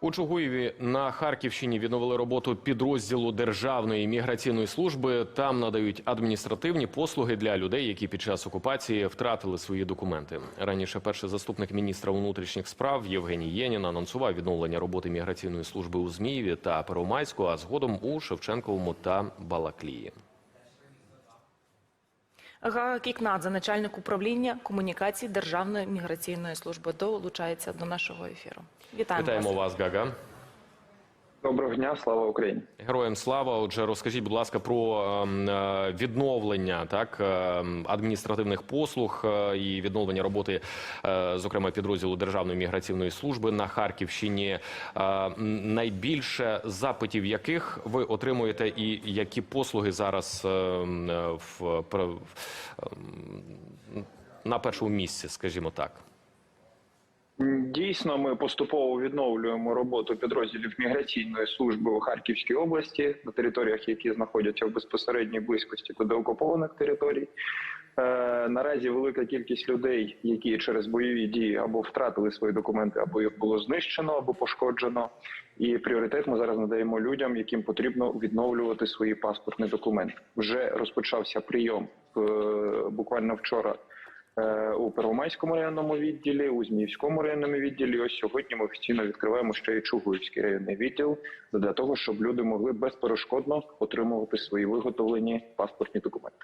У Чугуєві на Харківщині відновили роботу підрозділу Державної міграційної служби. Там надають адміністративні послуги для людей, які під час окупації втратили свої документи. Раніше перший заступник міністра внутрішніх справ Євгеній Єнін анонсував відновлення роботи міграційної служби у Змієві та Первомайську, а згодом у Шевченковому та Балаклії. Гага Кікнадзе, начальник управління комунікацій Державної міграційної служби, долучається до нашого ефіру. Вітаємо, Вітаємо вас. вас, Гага. Доброго дня, слава Україні. Героям слава. Отже, розкажіть, будь ласка, про ем, е, відновлення так ем, адміністративних послуг е, і відновлення роботи, е, зокрема підрозділу Державної міграційної служби на Харківщині. Найбільше запитів яких ви отримуєте, і які послуги зараз ем, в на першому місці, скажімо так. Дійсно, ми поступово відновлюємо роботу підрозділів міграційної служби у Харківській області на територіях, які знаходяться в безпосередній близькості до деокупованих територій. Е, наразі велика кількість людей, які через бойові дії або втратили свої документи, або їх було знищено, або пошкоджено. І пріоритет ми зараз надаємо людям, яким потрібно відновлювати свої паспортні документи. Вже розпочався прийом е, буквально вчора. Е, у Первомайському районному відділі, у Зміївському районному відділі. Ось сьогодні ми офіційно відкриваємо ще й Чугуївський районний відділ для того, щоб люди могли безперешкодно отримувати свої виготовлені паспортні документи.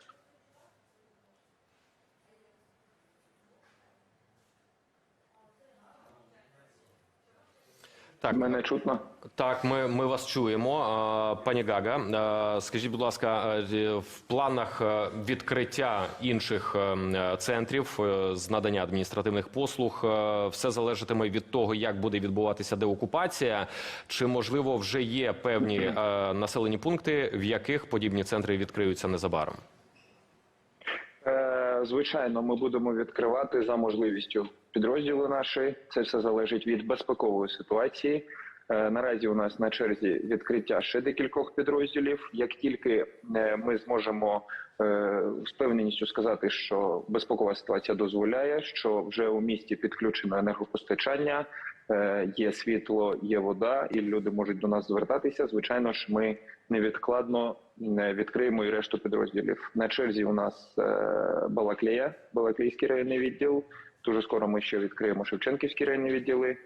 Так, Мене чутно. Так, ми, ми вас чуємо. Пані Гага, скажіть, будь ласка, в планах відкриття інших е, центрів е, з надання адміністративних послуг е, все залежатиме від того, як буде відбуватися деокупація, чи можливо вже є певні населені пункти, в яких подібні центри відкриються незабаром? Звичайно, ми будемо відкривати за можливістю підрозділу нашої. Це все залежить від безпекової ситуації. Е, Наразі у нас на черзі відкриття ще декількох підрозділів. Як тільки е, ми зможемо е, з певненістю сказати, що безпекова ситуація дозволяє, що вже у місті підключено енергопостачання, є світло, є вода, і люди можуть до нас звертатися. Звичайно ж, ми невідкладно відкриємо і решту підрозділів. На черзі у нас Балаклія, Балаклійський районний відділ. Дуже скоро ми ще відкриємо Шевченківські районні відділи.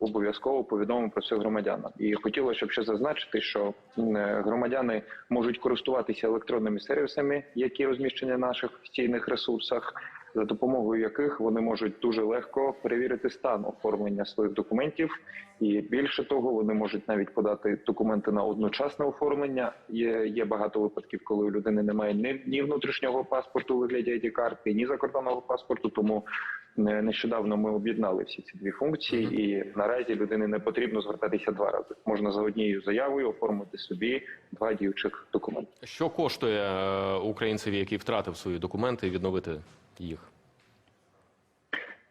Обов'язково повідомимо про це громадянам. І хотілося щоб ще зазначити, що е, громадяни можуть користуватися електронними сервісами, які розміщені на наших офіційних ресурсах, за допомогою яких вони можуть дуже легко перевірити стан оформлення своїх документів. І більше того, вони можуть навіть подати документи на одночасне оформлення. Є, є багато випадків, коли у людини немає ні, ні внутрішнього паспорту у вигляді id картки, ні закордонного паспорту. Тому нещодавно ми об'єднали всі ці дві функції, і наразі людини не потрібно звертатися два рази. Можна за однією заявою оформити собі два діючих документи. Що коштує е, українцеві, який втратив свої документи, відновити їх?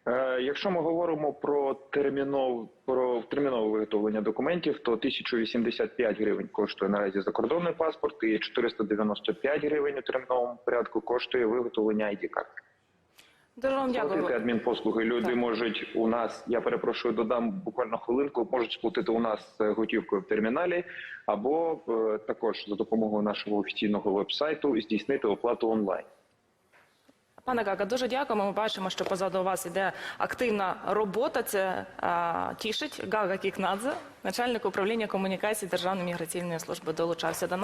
Е, Якщо ми говоримо про термінов про термінове виготовлення документів, то 1085 гривень коштує наразі закордонний паспорт, і 495 гривень у терміновому порядку коштує виготовлення id картки Дуже вам Платити дякую. адмінпослуги люди Так. можуть у нас. Я перепрошую, додам буквально хвилинку. Можуть сплатити у нас е, готівкою в терміналі, або е, також за допомогою нашого офіційного вебсайту здійснити оплату онлайн. Пане Гага, дуже дякуємо. Ми бачимо, що позаду вас іде активна робота. Це а, тішить. Гага Кікнадзе, начальник управління комунікацій Державної міграційної служби, долучався до нас.